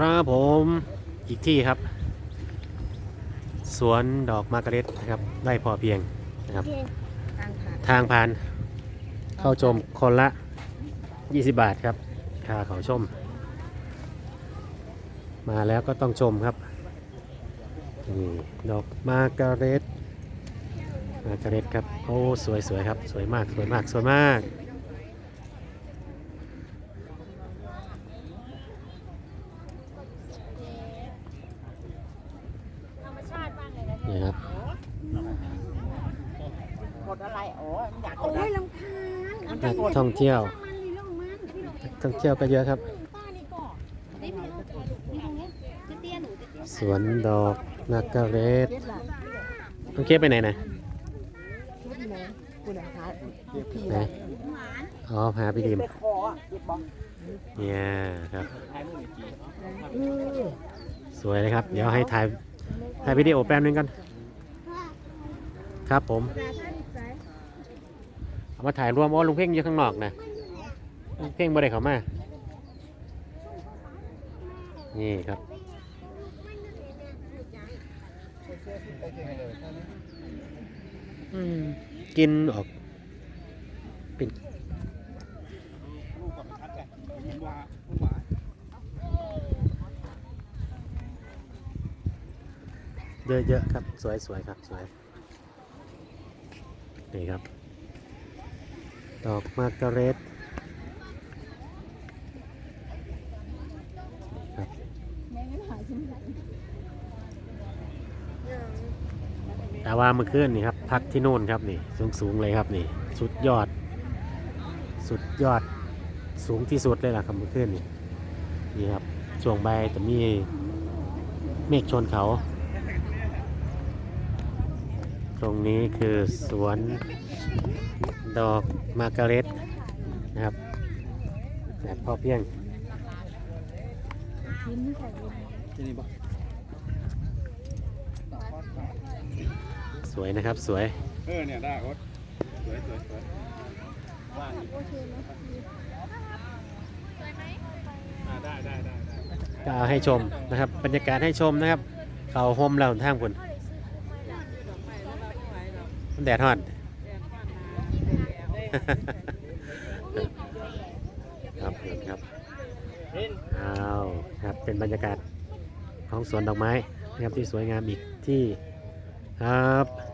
ครับผมอีกที่ครับ สวนดอกมาร์การเร็ตนะครับไร่พอเพียงนะครับ ทางผ่านทางผ่าน เข้าชมคนละ 20 บาทครับค่าเขาชม มาแล้วก็ต้องชมครับนี่ดอกมาร์การเร็ตมาร์การเร็ตครับโอ้สวยสวยครับ สวยมากสวยมากสวยมาก ธรรมชาติมากเลยนะ นี่ครับ กด อะไรโอ้ยมันอยากกโอ้ดยลำคาญนักท่องเที่ยว มันนี่ลงมันที่ลงนักท่องเที่ยวก็เยอะครับ ป้านี่ก่อนได้ไหมลูกนี่ตรงนี้เตี้ยๆหนูเตี้ยสวนดอกมาร์การเร็ตเจ็ดละต้องเคไปไหนนะชุดไหนคุณอาหารพี่ไหนอ๋อหาพี่ดิมไปคออะหยิบบอกเนี่ยครับสวยเลยครับ เดี๋ยวให้ถ่ายถ่ายวิดีโอแป๊บนึงกัน ครับผม เอามาถ่ายรวมโอ้ลุงเพ่งอยู่ข้างนอกนะลุงเพ่งบ่ได้เขามา นี่ครับ อืมกินออก เป็นเยอะๆครับ สวยๆครับ สวย นี่ครับ ดอกมาร์กาเร็ตนี่ครับแต่ว่าเมื่อคืนนี่ครับ พักที่นู่นครับนี่สูงๆเลยครับนี่ สุดยอด สุดยอดสูงที่สุดเลยล่ะครับเมื่อคืนนี่นี่ครับช่วงใบายจะมีเมฆชนเขา ตรงนี้คือสวนดอกมาร์การเร็ตนะครับแบบพอเพียงสวยนะครับสวย เออเนี่ยได้โอ๊ตสวยสวยสวยว่างอ่าได้ได้ได้ได้ก็เอาให้ชมนะครับ บรรยากาศให้ชมนะครับ เขาโฮมเราทางคุณ แดดฮอนครับครับเอาครับเป็นบรรยากาศของสวนดอกไม้นะครับที่สวยงามอีกที่ครับ